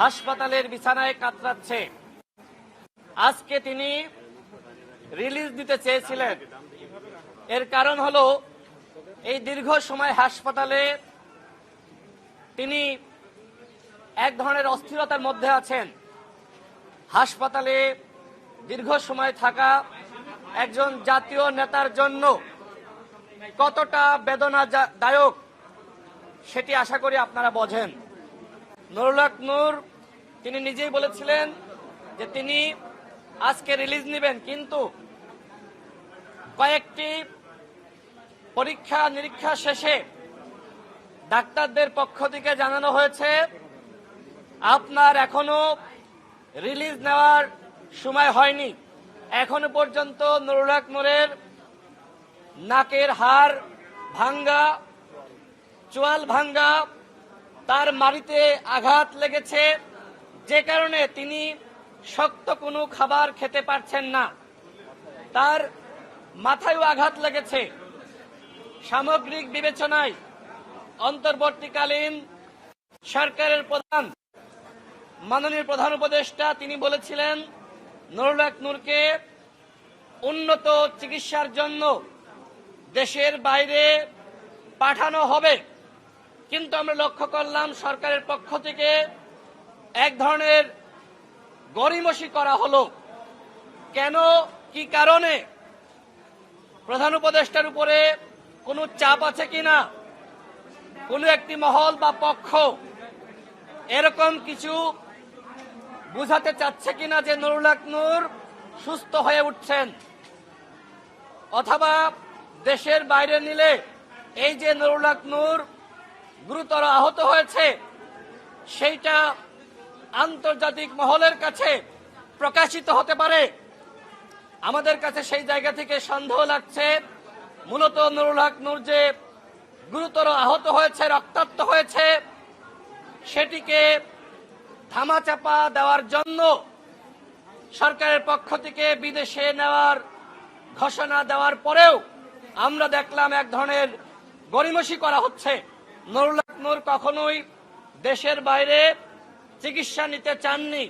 হাসপাতালের বিছানায় কাতরাচ্ছে। আজকে তিনি রিলিজ দিতে চেয়েছিলেন। এর কারণ হলো, এই দীর্ঘ সময় হাসপাতালে তিনি এক ধরনের অস্থিরতার মধ্যে আছেন। হাসপাতালে দীর্ঘ সময় থাকা একজন জাতীয় নেতার জন্য কতটা বেদনাদায়ক, সেটি আশা করি আপনারা বোঝেন। নুরুল হক নূর, তিনি নিজেই বলেছিলেন যে তিনি আজকে রিলিজ নেবেন, কিন্তু কয়েকটি পরীক্ষা নিরীক্ষা শেষে ডাক্তারদের পক্ষ থেকে জানানো হয়েছে, আপনার এখনও রিলিজ নেওয়ার সময় হয়নি। এখনও পর্যন্ত নুরুল হক নূরের নাকের হাড় ভাঙ্গা, চোয়াল ভাঙ্গা তার মারিতে আঘাত লেগেছে। যে কারণে তিনি শক্ত কোনো খাবার খেতে পারছেন না। তার মাথায়ও আঘাত লেগেছে। সামগ্রিক বিবেচনায় অন্তর্বর্তীকালীন সরকারের প্রধান, মাননীয় প্রধান উপদেষ্টা তিনি বলেছিলেন, নুরুল নূরকে উন্নত চিকিৎসার জন্য দেশের বাইরে পাঠানো হবে। কিন্তু আমরা লক্ষ্য করলাম সরকারের পক্ষ থেকে এক ধরনের গরিমসি করা হলো। কেন? কি কারণে? প্রধান উপদেষ্টার উপরে কোনো চাপ আছে কিনা কোনো একটি মহল বা পক্ষ এরকম কিছু বুঝাতে চাচ্ছে কিনা যে নুরুল নূর সুস্থ হয়ে উঠছেন? অথবা দেশের বাইরে নিলে এই যে নুরুল নূর গুরুতর আহত হয়েছে। সেইটা আন্তর্জাতিক মহলের কাছে প্রকাশিত হতে পারে। আমাদের কাছে সেই জায়গা থেকে সন্দেহ লাগছে। মূলত নুরুল হক নূর যে গুরুতর আহত হয়েছে, রক্তাক্ত হয়েছে, সেটিকে ধামাচাপা দেওয়ার জন্য সরকারের পক্ষ থেকে বিদেশে নেওয়ার ঘোষণা দেওয়ার পরেও আমরা দেখলাম এক ধরনের গরিমসি করা হচ্ছে। নুরুল কখনোই দেশের বাইরে চিকিৎসা নিতে চাননি।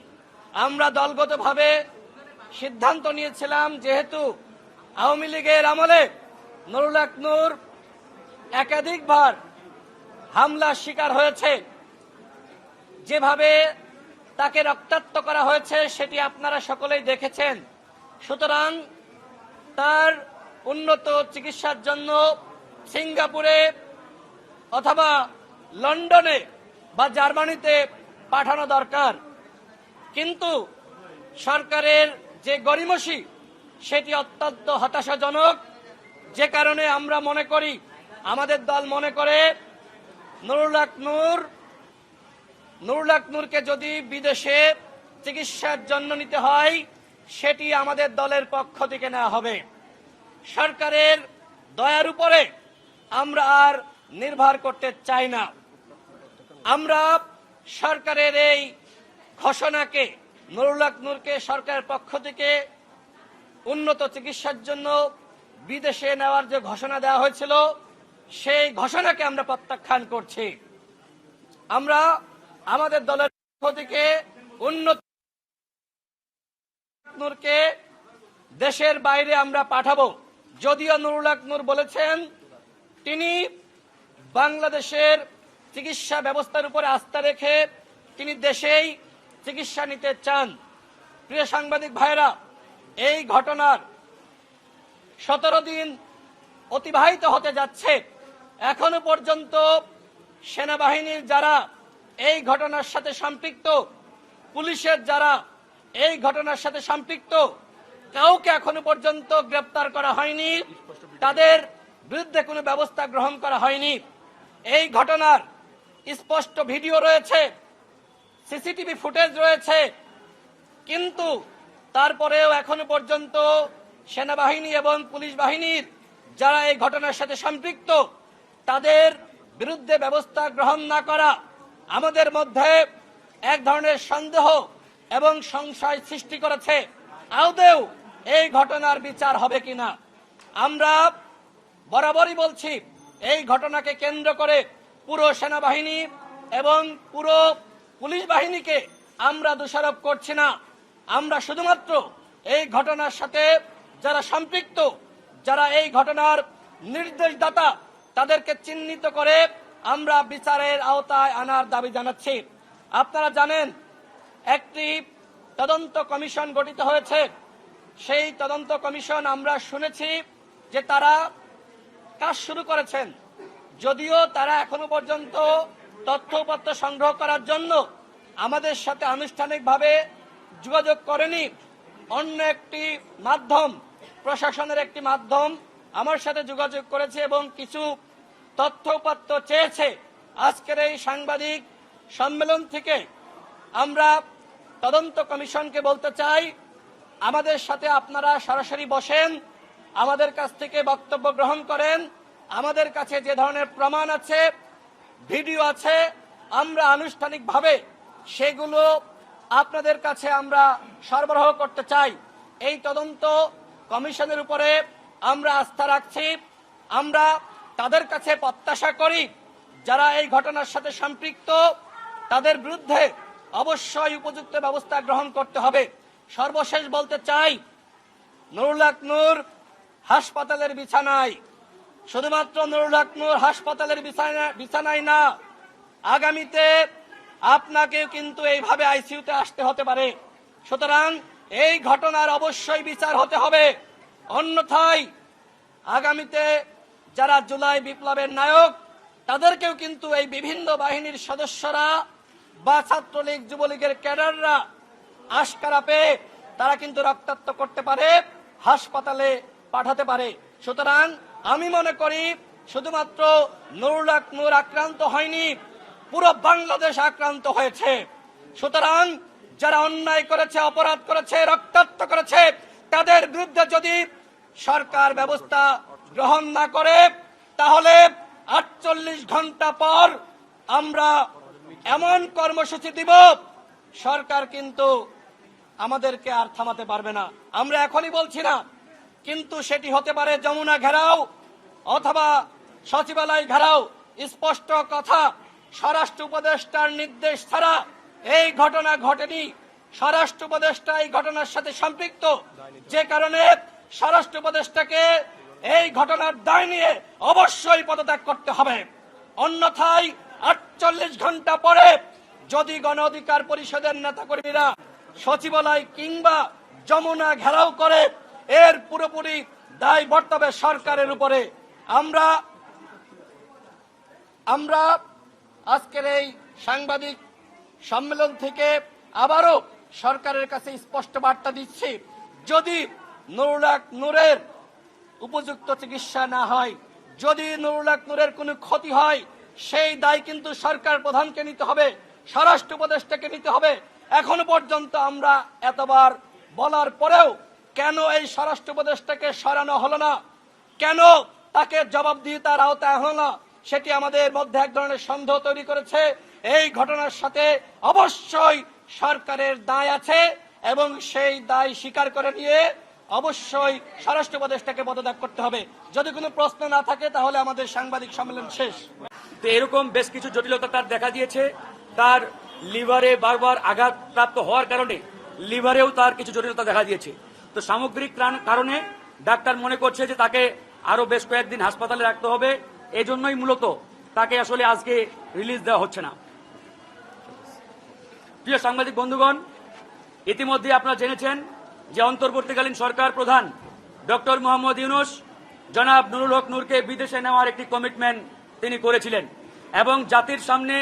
আমরা দলগতভাবে সিদ্ধান্ত নিয়েছিলাম যেহেতু আওয়ামী লীগের আমলে নুরুল হক নূর একাধিকবার হামলার শিকার হয়েছে। যেভাবে তাকে রক্তাক্ত করা হয়েছে সেটি আপনারা সকলেই দেখেছেন। সুতরাং তার উন্নত চিকিৎসার জন্য সিঙ্গাপুরে অথবা লন্ডনে বা জার্মানিতে পাঠানো দরকার। কিন্তু সরকারের যে গরিমসি সেটি অত্যন্ত হতাশাজনক। যে কারণে আমরা মনে করি, আমাদের দল মনে করে, নুরুল হক নূর, নুরুল হক নূরকে যদি বিদেশে চিকিৎসার জন্য নিতে হয়, সেটি আমাদের দলের পক্ষ থেকে নেওয়া হবে। সরকারের দয়ার উপরে আমরা আর নির্ভর করতে চাই না। আমরা সরকারের এই ঘোষণাকে, নুরুল হক নূরকে সরকারের পক্ষ থেকে উন্নত চিকিৎসার জন্য বিদেশে নেওয়ার যে ঘোষণা দেওয়া হয়েছিল, সেই ঘোষণাকে আমরা প্রত্যাখ্যান করছি। আমরা আমাদের দলের পক্ষ থেকে উন্নত নূরকে দেশের বাইরে আমরা পাঠাবো। যদিও নুরুল নূর বলেছেন, তিনি বাংলাদেশের চিকিৎসা ব্যবস্থার উপরে আস্থা রেখে তিনি দেশেই চিকিৎসা নিতে চান। প্রিয় সাংবাদিক ভাইরা এই ঘটনার সতেরো দিন অতিবাহিত হতে যাচ্ছে। এখনও পর্যন্ত সেনাবাহিনীর যারা এই ঘটনার সাথে সম্পৃক্ত, পুলিশের যারা এই ঘটনার সাথে সম্পৃক্ত, কাউকে এখনও পর্যন্ত গ্রেপ্তার করা হয়নি। তাদের বিরুদ্ধে কোনো ব্যবস্থা গ্রহণ করা হয়নি। এই ঘটনার স্পষ্ট ভিডিও রয়েছে, সিসিটিভি ফুটেজ রয়েছে, কিন্তু তারপরেও এখনও পর্যন্ত সেনাবাহিনী এবং পুলিশ বাহিনীর যারা এই ঘটনার সাথে সম্পৃক্ত, তাদের বিরুদ্ধে ব্যবস্থা গ্রহণ না করা আমাদের মধ্যে এক ধরনের সন্দেহ এবং সংশয় সৃষ্টি করেছে। আদৌ এই ঘটনার বিচার হবে কিনা? আমরা বরাবরই বলছি এই ঘটনাকে কেন্দ্র করে পুরো সেনাবাহিনী এবং পুরো পুলিশ বাহিনীকে আমরা দোষারোপ করছি না। আমরা শুধুমাত্র এই ঘটনার সাথে যারা সম্পৃক্ত, যারা এই ঘটনার নির্দেশদাতা, তাদেরকে চিহ্নিত করে আমরা বিচারের আওতায় আনার দাবি জানাচ্ছি। আপনারা জানেন, একটি তদন্ত কমিশন গঠিত হয়েছে। সেই তদন্ত কমিশন আমরা শুনেছি যে তারা কাজ শুরু করেছেন। যদিও তারা এখনও পর্যন্ত তথ্যপত্র সংগ্রহ করার জন্য আমাদের সাথে আনুষ্ঠানিকভাবে যোগাযোগ করেনি। অন্য একটি মাধ্যম, প্রশাসনের একটি মাধ্যম আমার সাথে যোগাযোগ করেছে এবং কিছু তথ্য উপাত্ত চেয়েছে। আজকের এই সাংবাদিক সম্মেলন থেকে আমরা তদন্ত কমিশনকে বলতে চাই, আমাদের সাথে আপনারা সরাসরি বসেন। আমাদের কাছ থেকে বক্তব্য গ্রহণ করেন। আমাদের কাছে যে ধরনের প্রমাণ আছে, ভিডিও আছে, আমরা আনুষ্ঠানিকভাবে সেগুলো আপনাদের কাছে আমরা সরবরাহ করতে চাই। এই তদন্ত কমিশনের উপরে আমরা আস্থা রাখছি। আমরা তাদের কাছে প্রত্যাশা করি, যারা এই ঘটনার সাথে সম্পৃক্ত, তাদের বিরুদ্ধে অবশ্যই উপযুক্ত ব্যবস্থা গ্রহণ করতে হবে। সর্বশেষ বলতে চাই, নুরুল হক নূর হাসপাতালের বিছানায়। শুধুমাত্র নুরুল হাসপাতালের বিছানা- বিছানায় না, আগামীতে আপনাকেও কিন্তু এইভাবে আইসিইউতে আসতে হতে পারে। সুতরাং এই ঘটনার অবশ্যই বিচার হতে হবে। অন্যথায় আগামীতে যারা জুলাই বিপ্লবের নায়ক, তাদেরকেও কিন্তু এই বিভিন্ন বাহিনীর সদস্যরা বা ছাত্রলীগ, যুবলীগের ক্যাডাররা আশকারা পেয়ে তারা কিন্তু রক্তাক্ত করতে পারে হাসপাতালে পাঠাতে পারে। সুতরাং আমি মনে করি শুধুমাত্র নুরুল হক নূর আক্রান্ত হয়নি, পুরো বাংলাদেশ আক্রান্ত হয়েছে। সুতরাং যারা অন্যায় করেছে, অপরাধ করেছে, রক্তাক্ত করেছে, তাদের বিরুদ্ধে যদি সরকার ব্যবস্থা গ্রহণ না করে, তাহলে আটচল্লিশ ঘণ্টা পর আমরা এমন কর্মসূচি দিব, সরকার কিন্তু আমাদেরকে আর থামাতে পারবে না। আমরা এখনই বলছি না কিন্তু সেটি হতে পারে যমুনা ঘেরাও অথবা সচিবালয় ঘেরাও। স্পষ্ট কথা, স্বরাষ্ট্র উপদেষ্টার নির্দেশ ছাড়া এই ঘটনা ঘটেনি। স্বরাষ্ট্র উপদেষ্টা এই ঘটনার সাথে সম্পৃক্ত। যে কারণে স্বরাষ্ট্র উপদেষ্টাকে এই ঘটনার দায় নিয়ে অবশ্যই পদত্যাগ করতে হবে। অন্যথায় আটচল্লিশ ঘণ্টা পরে যদি গণ অধিকার পরিষদের নেতাকর্মীরা সচিবালয় কিংবা যমুনা ঘেরাও করে এর পুরোপুরি দায় বর্তবে সরকারের উপরে। আমরা আমরা আজকের এই সাংবাদিক সম্মেলন থেকে আবারও সরকারের কাছে স্পষ্ট বার্তা দিচ্ছি, যদি নুরুলাক নূরের উপযুক্ত চিকিৎসা না হয়, যদি নুরুলাক নূরের কোনো ক্ষতি হয়, সেই দায় কিন্তু সরকার প্রধানকে নিতে হবে, স্বরাষ্ট্র উপদেষ্টাকে নিতে হবে। এখনও পর্যন্ত আমরা এতবার বলার পরেও কেন এই স্বরাষ্ট্র উপদেষ্টাকে সরানো হলো না? কেন তাকে জবাবদিহিতার আওতায় হলো না? সেটি আমাদের মধ্যে এক ধরনের সন্দেহ তৈরি করেছে? এই ঘটনার সাথে অবশ্যই সরকারের দায় আছে এবং সেই দায় স্বীকার করে নিয়ে অবশ্যই স্বরাষ্ট্র উপদেষ্টাকে পদত্যাগ করতে হবে। যদি কোনো প্রশ্ন না থাকে, তাহলে আমাদের সাংবাদিক সম্মেলন শেষ। তো এরকম বেশ কিছু জটিলতা তার দেখা দিয়েছে। তার লিভারে বারবার আঘাত প্রাপ্ত হওয়ার কারণে লিভারেও তার কিছু জটিলতা দেখা দিয়েছে। তো সামগ্রিক কারণে ডাক্তার মনে করছে যে তাকে আরও বেশ কয়েকদিন হাসপাতালে রাখতে হবে। এজন্যই মূলত তাকে আসলে আজকে রিলিজ দেওয়া হচ্ছে না। প্রিয় সাংবাদিক বন্ধুগণ ইতিমধ্যে আপনারা জেনেছেন যে অন্তর্বর্তীকালীন সরকার প্রধান ডক্টর মোহাম্মদ ইউনুস, জনাব নুরুল হক নূরকে বিদেশে নেওয়ার একটি কমিটমেন্ট তিনি করেছিলেন এবং জাতির সামনে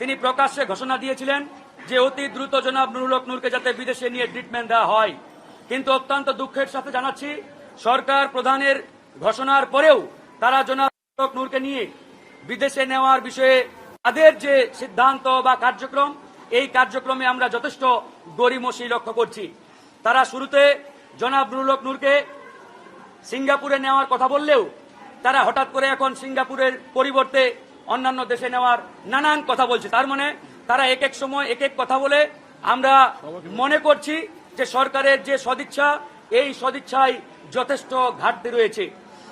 তিনি প্রকাশ্যে ঘোষণা দিয়েছিলেন যে অতি দ্রুত জনাব নুরুল হক নূরকে যাতে বিদেশে নিয়ে ট্রিটমেন্ট দেওয়া হয়। কিন্তু অত্যন্ত দুঃখের সাথে জানাচ্ছি, সরকার প্রধানের ঘোষণার পরেও তারা জনাব নূরকে নিয়ে বিদেশে নেওয়ার বিষয়ে তাদের যে সিদ্ধান্ত বা কার্যক্রম, এই কার্যক্রমে আমরা যথেষ্ট গরিমসি লক্ষ্য করছি। তারা শুরুতে জনাব নুরুল হক নূরকে সিঙ্গাপুরে নেওয়ার কথা বললেও তারা হঠাৎ করে এখন সিঙ্গাপুরের পরিবর্তে অন্যান্য দেশে নেওয়ার নানান কথা বলছে। তার মানে তারা এক এক সময় এক এক কথা বলে আমরা মনে করছি যে সরকারের যে সদিচ্ছা, এই সদিচ্ছায় যথেষ্ট ঘাটতি রয়েছে।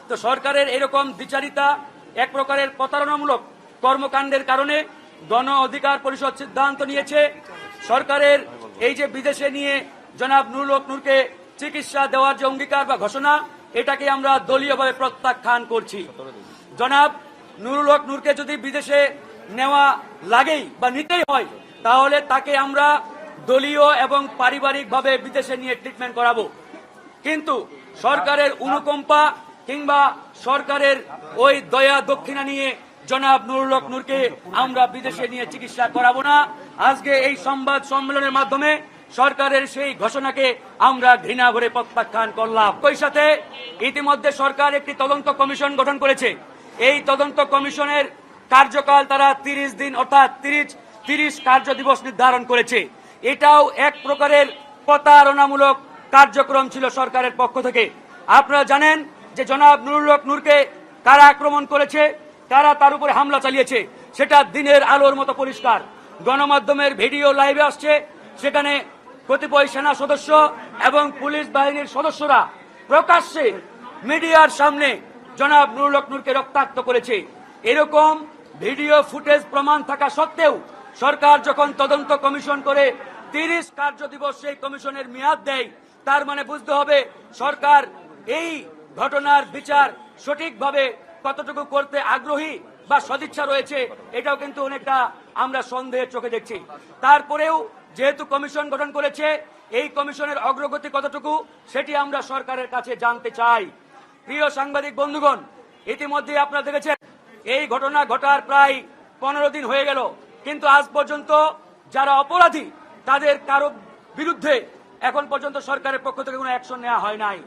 তো সরকারের এরকম দ্বিচারিতা এক প্রকারের প্রতারণামূলক কর্মকাণ্ডের কারণে গণ অধিকার পরিষদ সিদ্ধান্ত নিয়েছে। সরকারের এই যে বিদেশে নিয়ে জনাব নুরুল নূরকে চিকিৎসা দেওয়ার যে অঙ্গীকার বা ঘোষণা, এটাকে আমরা দলীয়ভাবে প্রত্যাখ্যান করছি। জনাব নুরুল হক নূরকে যদি বিদেশে নেওয়া লাগেই বা নিতেই হয়, তাহলে তাকে আমরা দলীয় এবং পারিবারিকভাবে বিদেশে নিয়ে ট্রিটমেন্ট করাবো। কিন্তু সরকারের অনুকম্পা কিংবা সরকারের ওই দয়া দক্ষিণা নিয়ে জনাব নুরুল হক নূরকে আমরা বিদেশে নিয়ে চিকিৎসা করাবো না। আজকে এই সংবাদ সম্মেলনের মাধ্যমে সরকারের সেই ঘোষণাকে আমরা ঘৃণা ভরে প্রত্যাখ্যান করলাম। ওই সাথে ইতিমধ্যে সরকার একটি তদন্ত কমিশন গঠন করেছে। এই তদন্ত কমিশনের কার্যকাল তারা তিরিশ দিন অর্থাৎ তিরিশ তিরিশ কার্য দিবস নির্ধারণ করেছে। এটাও এক প্রকারের প্রতারণামূলক কার্যক্রম ছিল সরকারের পক্ষ থেকে। আপনারা জানেন যে জনাব নুরুল হক নূরকে কারা আক্রমণ করেছে, কারা তার উপরে হামলা চালিয়েছে, সেটা দিনের আলোর মতো পরিষ্কার। গণমাধ্যমের ভিডিও লাইভে আসছে, সেখানে কতিপয় সেনা সদস্য এবং পুলিশ বাহিনীর সদস্যরা প্রকাশ্যে মিডিয়ার সামনে জনাব নুরুল হক নূরকে রক্তাক্ত করেছে। এরকম ভিডিও ফুটেজ প্রমাণ থাকা সত্ত্বেও সরকার যখন তদন্ত কমিশন করে তিরিশ কার্য দিবস সেই কমিশনের মেয়াদ দেয়। তার মানে বুঝতে হবে, সরকার এই ঘটনার বিচার সঠিকভাবে কতটুকু করতে আগ্রহী বা সদিচ্ছা রয়েছে, এটাও কিন্তু অনেকটা আমরা সন্দেহের চোখে দেখছি। তারপরেও যেহেতু কমিশন গঠন করেছে, এই কমিশনের অগ্রগতি কতটুকু সেটি আমরা সরকারের কাছে জানতে চাই। প্রিয় সাংবাদিক বন্ধুগণ ইতিমধ্যে আপনারা দেখেছেন, এই ঘটনা ঘটার প্রায় পনেরো দিন হয়ে গেল। কিন্তু আজ পর্যন্ত যারা অপরাধী তাদের কারও বিরুদ্ধে এখন পর্যন্ত সরকারের পক্ষ থেকে কোনো অ্যাকশন নেওয়া হয় নাই।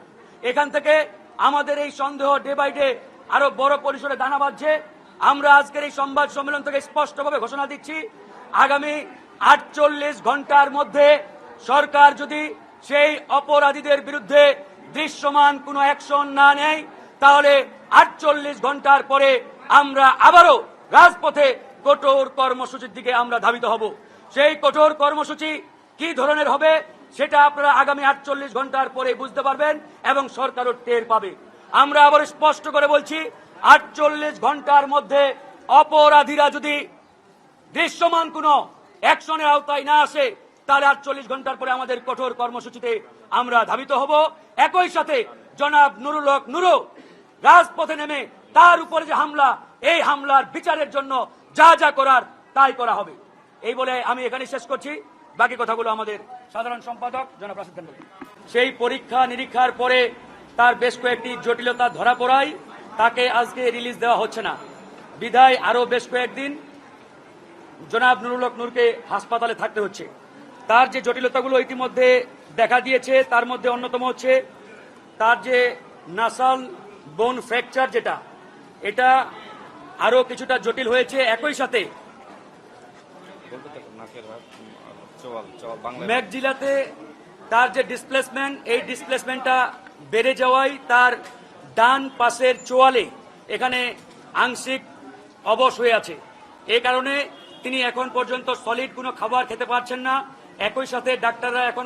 এখান থেকে আমাদের এই সন্দেহ ডে বাই ডে আরও বড় পরিসরে দানা বাঁধছে। আমরা আজকের এই সংবাদ সম্মেলন থেকে স্পষ্টভাবে ঘোষণা দিচ্ছি, আগামী আটচল্লিশ ঘণ্টার মধ্যে সরকার যদি সেই অপরাধীদের বিরুদ্ধে দৃশ্যমান কোনো অ্যাকশন না নেয়, তাহলে আটচল্লিশ ঘণ্টার পরে আমরা আবারও রাজপথে কঠোর কর্মসূচির দিকে আমরা ধাবিত হব। সেই কঠোর কর্মসূচি কি ধরনের হবে, সেটা আপনারা আগামী আটচল্লিশ ঘণ্টার পরে বুঝতে পারবেন এবং সরকারও টের পাবে। আমরা আবার স্পষ্ট করে বলছি, আটচল্লিশ ঘণ্টার মধ্যে অপরাধীরা যদি দৃশ্যমান কোনো অ্যাকশনের আওতায় না আসে, তাহলে আটচল্লিশ ঘণ্টার পরে আমাদের কঠোর কর্মসূচিতে আমরা ধাবিত হব। একই সাথে জনাব নুরুল হক নুরু রাজপথে নেমে তার উপরে যে হামলা, এই হামলার বিচারের জন্য যা যা করার তাই করা হবে। এই বলে আমি এখানে শেষ করছি। বাকি কথাগুলো আমাদের সাধারণ সম্পাদক জনাব সেই পরীক্ষা নিরীক্ষার পরে তার বেশ কয়েকটি জটিলতা ধরা পড়ায় তাকে আজকে রিলিজ দেওয়া হচ্ছে না। বিদায় আরও বেশ কয়েকদিন জনাব নুরুল হক নূরকে হাসপাতালে থাকতে হচ্ছে। তার যে জটিলতাগুলো ইতিমধ্যে দেখা দিয়েছে, তার মধ্যে অন্যতম হচ্ছে তার যে নাসাল বোন ফ্র্যাকচার যেটা, এটা আরও কিছুটা জটিল হয়েছে। একই সাথে ম্যাকজিলাতে তার যে ডিসপ্লেসমেন্ট এই ডিসপ্লেসমেন্টটা বেড়ে যাওয়ায় তার ডান পাশের চোয়ালে এখানে আংশিক অবশ হয়ে আছে। এ কারণে তিনি এখন পর্যন্ত সলিড কোনো খাবার খেতে পারছেন না। একই সাথে ডাক্তাররা এখন